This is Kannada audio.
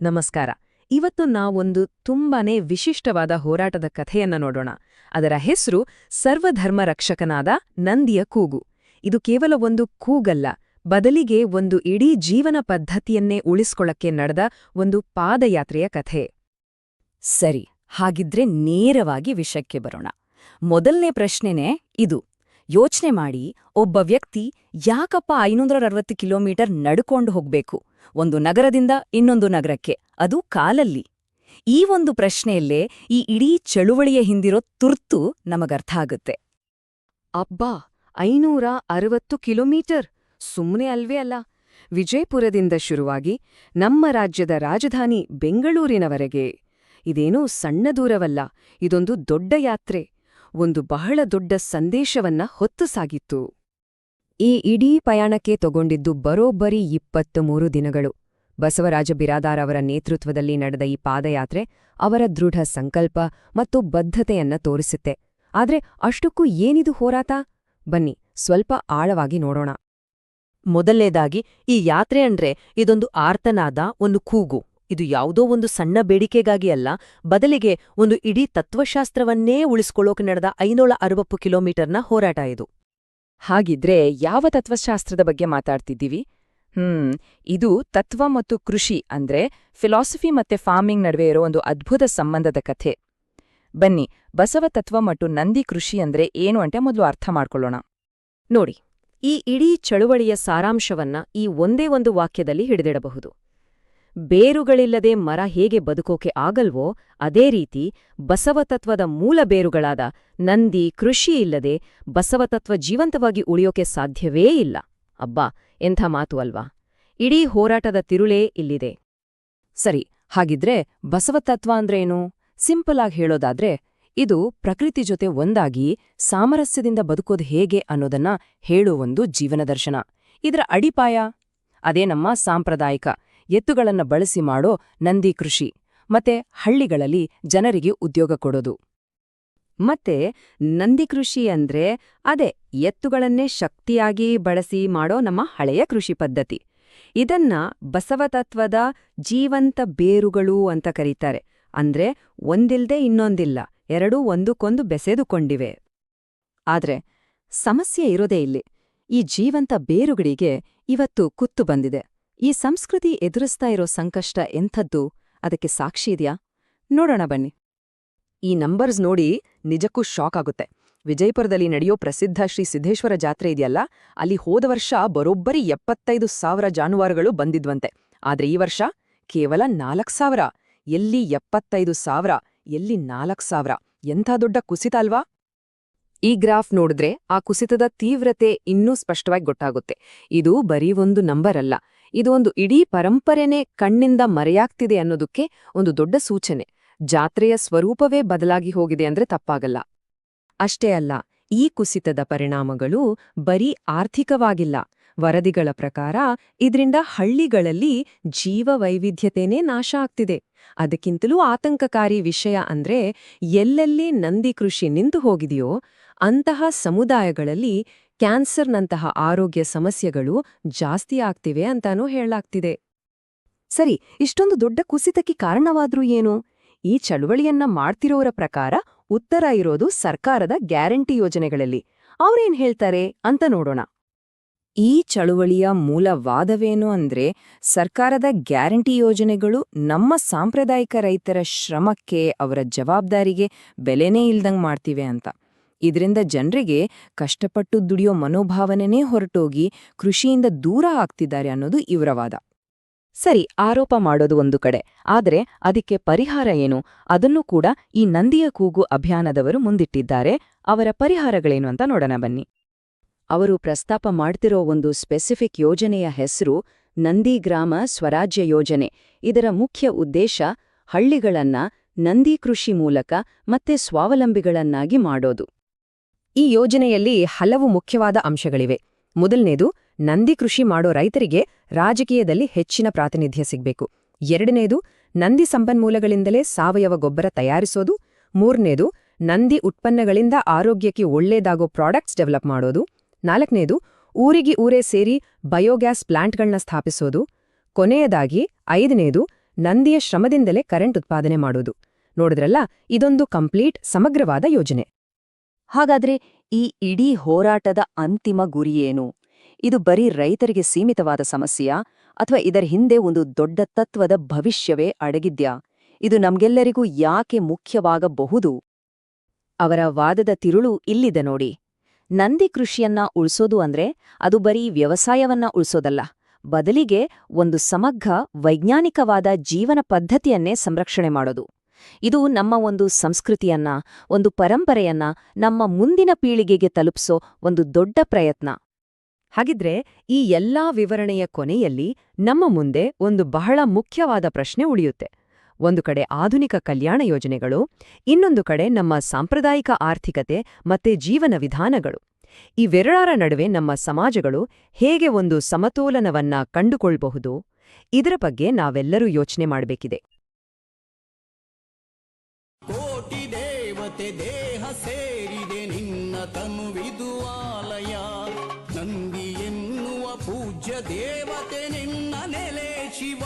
ನಮಸ್ಕಾರ. ಇವತ್ತು ನಾವೊಂದು ತುಂಬಾನೇ ವಿಶಿಷ್ಟವಾದ ಹೋರಾಟದ ಕಥೆಯನ್ನ ನೋಡೋಣ. ಅದರ ಹೆಸರು ಸರ್ವಧರ್ಮ ರಕ್ಷಕನಾದ ನಂದಿಯ ಕೂಗು. ಇದು ಕೇವಲ ಒಂದು ಕೂಗಲ್ಲ, ಬದಲಿಗೆ ಒಂದು ಇಡೀ ಜೀವನ ಪದ್ಧತಿಯನ್ನೇ ಉಳಿಸ್ಕೊಳ್ಳಕ್ಕೆ ನಡೆದ ಒಂದು ಪಾದಯಾತ್ರೆಯ ಕಥೆ. ಸರಿ, ಹಾಗಿದ್ರೆ ನೇರವಾಗಿ ವಿಷಯಕ್ಕೆ ಬರೋಣ. ಮೊದಲನೇ ಪ್ರಶ್ನೆನೇ ಇದು. ಯೋಚನೆ ಮಾಡಿ, ಒಬ್ಬ ವ್ಯಕ್ತಿ ಯಾಕಪ್ಪ ಐನೂರ ಅರವತ್ತು ಕಿಲೋಮೀಟರ್ ನಡ್ಕೊಂಡು ಹೋಗ್ಬೇಕು? ಒಂದು ನಗರದಿಂದ ಇನ್ನೊಂದು ನಗರಕ್ಕೆ, ಅದು ಕಾಲಲ್ಲಿ. ಈ ಒಂದು ಪ್ರಶ್ನೆಯಲ್ಲೇ ಈ ಇಡೀ ಚಳುವಳಿಯ ಹಿಂದಿರೋ ತುರ್ತು ನಮಗರ್ಥ ಆಗುತ್ತೆ. ಅಬ್ಬಾ, ಐನೂರ ಅರವತ್ತು ಕಿಲೋಮೀಟರ್! ಸುಮ್ಮನೆ ಅಲ್ವೇ ಅಲ್ಲ. ವಿಜಯಪುರದಿಂದ ಶುರುವಾಗಿ ನಮ್ಮ ರಾಜ್ಯದ ರಾಜಧಾನಿ ಬೆಂಗಳೂರಿನವರೆಗೆ. ಇದೇನೂ ಸಣ್ಣ ದೂರವಲ್ಲ, ಇದೊಂದು ದೊಡ್ಡ ಯಾತ್ರೆ. ಒಂದು ಬಹಳ ದೊಡ್ಡ ಸಂದೇಶವನ್ನ ಹೊತ್ತು ಸಾಗಿತ್ತು. ಈ ಇಡೀ ಪಯಣಕ್ಕೆ ತಗೊಂಡಿದ್ದು ಬರೋಬ್ಬರಿ ಇಪ್ಪತ್ತು ಮೂರು ದಿನಗಳು. ಬಸವರಾಜ ಬಿರಾದಾರ್ ಅವರ ನೇತೃತ್ವದಲ್ಲಿ ನಡೆದ ಈ ಪಾದಯಾತ್ರೆ ಅವರ ದೃಢ ಸಂಕಲ್ಪ ಮತ್ತು ಬದ್ಧತೆಯನ್ನ ತೋರಿಸುತ್ತೆ. ಆದ್ರೆ ಅಷ್ಟಕ್ಕೂ ಏನಿದು ಹೋರಾಟ? ಬನ್ನಿ, ಸ್ವಲ್ಪ ಆಳವಾಗಿ ನೋಡೋಣ. ಮೊದಲನೇದಾಗಿ, ಈ ಯಾತ್ರೆ ಅಂದ್ರೆ ಇದೊಂದು ಆರ್ತನಾದ ಒಂದು ಕೂಗು. ಇದು ಯಾವುದೋ ಒಂದು ಸಣ್ಣ ಬೇಡಿಕೆಗಾಗಿ ಅಲ್ಲ, ಬದಲಿಗೆ ಒಂದು ಇಡೀ ತತ್ವಶಾಸ್ತ್ರವನ್ನೇ ಉಳಿಸ್ಕೊಳ್ಳೋಕೆ ನಡೆದ ಐನೂರ ಅರವತ್ತು ಕಿಲೋಮೀಟರ್ನ ಹೋರಾಟ ಇದು. ಹಾಗಿದ್ರೆ ಯಾವ ತತ್ವಶಾಸ್ತ್ರದ ಬಗ್ಗೆ ಮಾತಾಡ್ತಿದ್ದೀವಿ? ಹ್ಮ್, ಇದು ತತ್ವ ಮತ್ತು ಕೃಷಿ ಅಂದ್ರೆ ಫಿಲಾಸಫಿ ಮತ್ತೆ ಫಾರ್ಮಿಂಗ್ ನಡುವೆ ಇರೋ ಒಂದು ಅದ್ಭುತ ಸಂಬಂಧದ ಕಥೆ. ಬನ್ನಿ, ಬಸವ ತತ್ವ ಮತ್ತು ನಂದಿ ಕೃಷಿ ಅಂದ್ರೆ ಏನು ಅಂತ ಮೊದಲು ಅರ್ಥ ಮಾಡ್ಕೊಳ್ಳೋಣ. ನೋಡಿ, ಈ ಇಡೀ ಚಳುವಳಿಯ ಸಾರಾಂಶವನ್ನ ಈ ಒಂದೇ ಒಂದು ವಾಕ್ಯದಲ್ಲಿ ಹಿಡಿದಿಡಬಹುದು. ಬೇರುಗಳಿಲ್ಲದೆ ಮರ ಹೇಗೆ ಬದುಕೋಕೆ ಆಗಲ್ವೋ, ಅದೇ ರೀತಿ ಬಸವತತ್ವದ ಮೂಲ ಬೇರುಗಳಾದ ನಂದಿ, ಕೃಷಿ ಇಲ್ಲದೆ ಬಸವತತ್ವ ಜೀವಂತವಾಗಿ ಉಳಿಯೋಕೆ ಸಾಧ್ಯವೇ ಇಲ್ಲ. ಅಬ್ಬಾ, ಎಂಥ ಮಾತು ಅಲ್ವಾ? ಇಡೀ ಹೋರಾಟದ ತಿರುಳೇ ಇಲ್ಲಿದೆ. ಸರಿ, ಹಾಗಿದ್ರೆ ಬಸವತತ್ವ ಅಂದ್ರೇನು ಸಿಂಪಲ್ ಆಗಿ ಹೇಳೋದಾದ್ರೆ ಇದು ಪ್ರಕೃತಿ ಜೊತೆ ಒಂದಾಗಿ ಸಾಮರಸ್ಯದಿಂದ ಬದುಕೋದು ಹೇಗೆ ಅನ್ನೋದನ್ನ ಹೇಳೋ ಒಂದು ಜೀವನದರ್ಶನ ಇದರ ಅಡಿಪಾಯ? ಅದೇ ನಮ್ಮ ಸಾಂಪ್ರದಾಯಿಕ ಎತ್ತುಗಳನ್ನ ಬಳಸಿ ಮಾಡೋ ನಂದಿ ಕೃಷಿ. ಮತ್ತೆ ಹಳ್ಳಿಗಳಲ್ಲಿ ಜನರಿಗೆ ಉದ್ಯೋಗ ಕೊಡೋದು. ಮತ್ತೆ ನಂದಿ ಕೃಷಿ ಅಂದ್ರೆ ಅದೇ ಎತ್ತುಗಳನ್ನೇ ಶಕ್ತಿಯಾಗಿ ಬಳಸಿ ಮಾಡೋ ನಮ್ಮ ಹಳೆಯ ಕೃಷಿ ಪದ್ಧತಿ. ಇದನ್ನ ಬಸವತತ್ವದ ಜೀವಂತ ಬೇರುಗಳು ಅಂತ ಕರೀತಾರೆ. ಅಂದ್ರೆ ಒಂದಿಲ್ದೇ ಇನ್ನೊಂದಿಲ್ಲ, ಎರಡೂ ಒಂದಕ್ಕೊಂದು ಬೆಸೆದುಕೊಂಡಿವೆ. ಆದ್ರೆ ಸಮಸ್ಯೆ ಇರೋದೇ ಇಲ್ಲಿ. ಈ ಜೀವಂತ ಬೇರುಗಳಿಗೆ ಇವತ್ತು ಕುತ್ತು ಬಂದಿದೆ. ಈ ಸಂಸ್ಕೃತಿ ಎದುರಿಸ್ತಾ ಇರೋ ಸಂಕಷ್ಟ ಎಂಥದ್ದು? ಅದಕ್ಕೆ ಸಾಕ್ಷಿ ಇದೆಯಾ? ನೋಡೋಣ ಬನ್ನಿ. ಈ ನಂಬರ್ಸ್ ನೋಡಿ ನಿಜಕ್ಕೂ ಶಾಕ್ ಆಗುತ್ತೆ. ವಿಜಯಪುರದಲ್ಲಿ ನಡೆಯೋ ಪ್ರಸಿದ್ಧ ಶ್ರೀ ಸಿದ್ದೇಶ್ವರ ಜಾತ್ರೆ ಇದೆಯಲ್ಲ, ಅಲ್ಲಿ ಹೋದ ವರ್ಷ ಬರೋಬ್ಬರಿ ಎಪ್ಪತ್ತೈದು ಸಾವಿರ ಜಾನುವಾರುಗಳು ಬಂದಿದ್ವಂತೆ. ಆದ್ರೆ ಈ ವರ್ಷ ಕೇವಲ ನಾಲ್ಕು ಸಾವಿರ. ಎಲ್ಲಿ ಎಪ್ಪತ್ತೈದು ಸಾವಿರ, ಎಲ್ಲಿ ನಾಲ್ಕು ಸಾವಿರ? ಎಂಥ ದೊಡ್ಡ ಕುಸಿತ ಅಲ್ವಾ? ಈ ಗ್ರಾಫ್ ನೋಡಿದ್ರೆ ಆ ಕುಸಿತದ ತೀವ್ರತೆ ಇನ್ನೂ ಸ್ಪಷ್ಟವಾಗಿ ಗೊತ್ತಾಗುತ್ತೆ. ಇದು ಬರೀ ಒಂದು ನಂಬರ್ ಅಲ್ಲ ಇದು ಒಂದು ಇಡೀ ಪರಂಪರೆನೇ ಕಣ್ಣಿಂದ ಮರೆಯಾಗ್ತಿದೆ ಅನ್ನೋದಕ್ಕೆ ಒಂದು ದೊಡ್ಡ ಸೂಚನೆ. ಜಾತ್ರೆಯ ಸ್ವರೂಪವೇ ಬದಲಾಗಿ ಹೋಗಿದೆ ಅಂದ್ರೆ ತಪ್ಪಾಗಲ್ಲ. ಅಷ್ಟೇ ಅಲ್ಲ, ಈ ಕುಸಿತದ ಪರಿಣಾಮಗಳು ಬರೀ ಆರ್ಥಿಕವಾಗಿಲ್ಲ. ವರದಿಗಳ ಪ್ರಕಾರ ಇದರಿಂದ ಹಳ್ಳಿಗಳಲ್ಲಿ ಜೀವ ವೈವಿಧ್ಯತೆನೇ ನಾಶ ಆಗ್ತಿದೆ. ಅದಕ್ಕಿಂತಲೂ ಆತಂಕಕಾರಿ ವಿಷಯ ಅಂದ್ರೆ ಎಲ್ಲೆಲ್ಲಿ ನಂದಿ ಕೃಷಿ ನಿಂತು ಹೋಗಿದೆಯೋ ಅಂತಹ ಸಮುದಾಯಗಳಲ್ಲಿ ಕ್ಯಾನ್ಸರ್ನಂತಹ ಆರೋಗ್ಯ ಸಮಸ್ಯೆಗಳು ಜಾಸ್ತಿ ಆಗ್ತಿವೆ ಅಂತಾನೂ ಹೇಳಲಾಗ್ತಿದೆ. ಸರಿ, ಇಷ್ಟೊಂದು ದೊಡ್ಡ ಕುಸಿತಕ್ಕೆ ಕಾರಣವಾದ್ರೂ ಏನು? ಈ ಚಳುವಳಿಯನ್ನ ಮಾಡ್ತಿರೋರ ಪ್ರಕಾರ ಉತ್ತರ ಇರೋದು ಸರ್ಕಾರದ ಗ್ಯಾರಂಟಿ ಯೋಜನೆಗಳಲ್ಲಿ. ಅವ್ರೇನ್ ಹೇಳ್ತಾರೆ ಅಂತ ನೋಡೋಣ. ಈ ಚಳುವಳಿಯ ಮೂಲ ವಾದವೇನು ಅಂದ್ರೆ ಸರ್ಕಾರದ ಗ್ಯಾರಂಟಿ ಯೋಜನೆಗಳು ನಮ್ಮ ಸಾಂಪ್ರದಾಯಿಕ ರೈತರ ಶ್ರಮಕ್ಕೆ ಅವರ ಜವಾಬ್ದಾರಿಗೆ ಬೆಲೆನೇ ಇಲ್ದಂಗ್ ಮಾಡ್ತಿವೆ ಅಂತ. ಇದರಿಂದ ಜನರಿಗೆ ಕಷ್ಟಪಟ್ಟು ದುಡಿಯೋ ಮನೋಭಾವನೆನೇ ಹೊರಟೋಗಿ ಕೃಷಿಯಿಂದ ದೂರ ಆಗ್ತಿದ್ದಾರೆ ಅನ್ನೋದು ಇವರ ವಾದ. ಸರಿ, ಆರೋಪ ಮಾಡೋದು ಒಂದು ಕಡೆ. ಆದರೆ ಅದಕ್ಕೆ ಪರಿಹಾರ ಏನು? ಅದನ್ನೂ ಕೂಡ ಈ ನಂದಿಯ ಕೂಗು ಅಭಿಯಾನದವರು ಮುಂದಿಟ್ಟಿದ್ದಾರೆ. ಅವರ ಪರಿಹಾರಗಳೇನು ಅಂತ ನೋಡೋಣ ಬನ್ನಿ. ಅವರು ಪ್ರಸ್ತಾಪ ಮಾಡ್ತಿರೋ ಒಂದು ಸ್ಪೆಸಿಫಿಕ್ ಯೋಜನೆಯ ಹೆಸರು ನಂದಿ ಗ್ರಾಮ ಸ್ವರಾಜ್ಯ ಯೋಜನೆ. ಇದರ ಮುಖ್ಯ ಉದ್ದೇಶ ಹಳ್ಳಿಗಳನ್ನ ನಂದಿ ಕೃಷಿ ಮೂಲಕ ಮತ್ತೆ ಸ್ವಾವಲಂಬಿಗಳನ್ನಾಗಿ ಮಾಡೋದು. ಈ ಯೋಜನೆಯಲ್ಲಿ ಹಲವು ಮುಖ್ಯವಾದ ಅಂಶಗಳಿವೆ. ಮೊದಲನೇದು, ನಂದಿ ಕೃಷಿ ಮಾಡೋ ರೈತರಿಗೆ ರಾಜಕೀಯದಲ್ಲಿ ಹೆಚ್ಚಿನ ಪ್ರಾತಿನಿಧ್ಯ ಸಿಗಬೇಕು. ಎರಡನೇದು, ನಂದಿ ಸಂಪನ್ಮೂಲಗಳಿಂದಲೇ ಸಾವಯವ ಗೊಬ್ಬರ ತಯಾರಿಸೋದು. ಮೂರನೇದು, ನಂದಿ ಉತ್ಪನ್ನಗಳಿಂದ ಆರೋಗ್ಯಕ್ಕೆ ಒಳ್ಳೇದಾಗೋ ಪ್ರಾಡಕ್ಟ್ಸ್ ಡೆವಲಪ್ ಮಾಡೋದು. ನಾಲ್ಕನೇದು, ಊರಿಗೆ ಊರೇ ಸೇರಿ ಬಯೋಗ್ಯಾಸ್ ಪ್ಲಾಂಟ್ಗಳನ್ನ ಸ್ಥಾಪಿಸೋದು. ಕೊನೆಯದಾಗಿ, ಐದನೇದು, ನಂದಿಯ ಶ್ರಮದಿಂದಲೇ ಕರೆಂಟ್ ಉತ್ಪಾದನೆ ಮಾಡೋದು. ನೋಡಿದ್ರಲ್ಲ, ಇದೊಂದು ಕಂಪ್ಲೀಟ್ ಸಮಗ್ರವಾದ ಯೋಜನೆ. ಹಾಗಾದ್ರೆ ಈ ಇಡೀ ಹೋರಾಟದ ಅಂತಿಮ ಗುರಿಯೇನು? ಇದು ಬರೀ ರೈತರಿಗೆ ಸೀಮಿತವಾದ ಸಮಸ್ಯೆಯ? ಅಥವಾ ಇದರ ಹಿಂದೆ ಒಂದು ದೊಡ್ಡ ತತ್ವದ ಭವಿಷ್ಯವೇ ಅಡಗಿದ್ಯಾ? ಇದು ನಮ್ಗೆಲ್ಲರಿಗೂ ಯಾಕೆ ಮುಖ್ಯವಾಗಬಹುದು? ಅವರ ವಾದದ ತಿರುಳು ಇಲ್ಲಿದೆ ನೋಡಿ. ನಂದಿ ಕೃಷಿಯನ್ನ ಉಳಿಸೋದು ಅಂದ್ರೆ ಅದು ಬರೀ ವ್ಯವಸಾಯವನ್ನ ಉಳಿಸೋದಲ್ಲ. ಬದಲಿಗೆ ಒಂದು ಸಮಗ್ರ, ವೈಜ್ಞಾನಿಕವಾದ ಜೀವನ ಪದ್ಧತಿಯನ್ನೇ ಸಂರಕ್ಷಣೆ ಮಾಡೋದು. ಇದು ನಮ್ಮ ಒಂದು ಸಂಸ್ಕೃತಿಯನ್ನ, ಒಂದು ಪರಂಪರೆಯನ್ನ ನಮ್ಮ ಮುಂದಿನ ಪೀಳಿಗೆಗೆ ತಲುಪಿಸೋ ಒಂದು ದೊಡ್ಡ ಪ್ರಯತ್ನ. ಹಾಗಿದ್ರೆ ಈ ಎಲ್ಲಾ ವಿವರಣೆಯ ಕೊನೆಯಲ್ಲಿ ನಮ್ಮ ಮುಂದೆ ಒಂದು ಬಹಳ ಮುಖ್ಯವಾದ ಪ್ರಶ್ನೆ ಉಳಿಯುತ್ತೆ. ಒಂದು ಕಡೆ ಆಧುನಿಕ ಕಲ್ಯಾಣ ಯೋಜನೆಗಳು, ಇನ್ನೊಂದು ಕಡೆ ನಮ್ಮ ಸಾಂಪ್ರದಾಯಿಕ ಆರ್ಥಿಕತೆ ಮತ್ತೆ ಜೀವನ ವಿಧಾನಗಳು. ಇವೆರಡರ ನಡುವೆ ನಮ್ಮ ಸಮಾಜಗಳು ಹೇಗೆ ಒಂದು ಸಮತೋಲನವನ್ನ ಕಂಡುಕೊಳ್ಬಹುದು, ಇದರ ಬಗ್ಗೆ ನಾವೆಲ್ಲರೂ ಯೋಚನೆ ಮಾಡಬೇಕಿದೆ. ಕೋಟಿ ದೇವತೆ ದೇಹ ಸೇರಿದೆ ನಿನ್ನ ತನುವಿದು ಆಲಯ. ನಂದಿ ಎನ್ನುವ ಪೂಜ್ಯ ದೇವತೆ ನಿನ್ನ ನೆಲೆ ಶಿವ.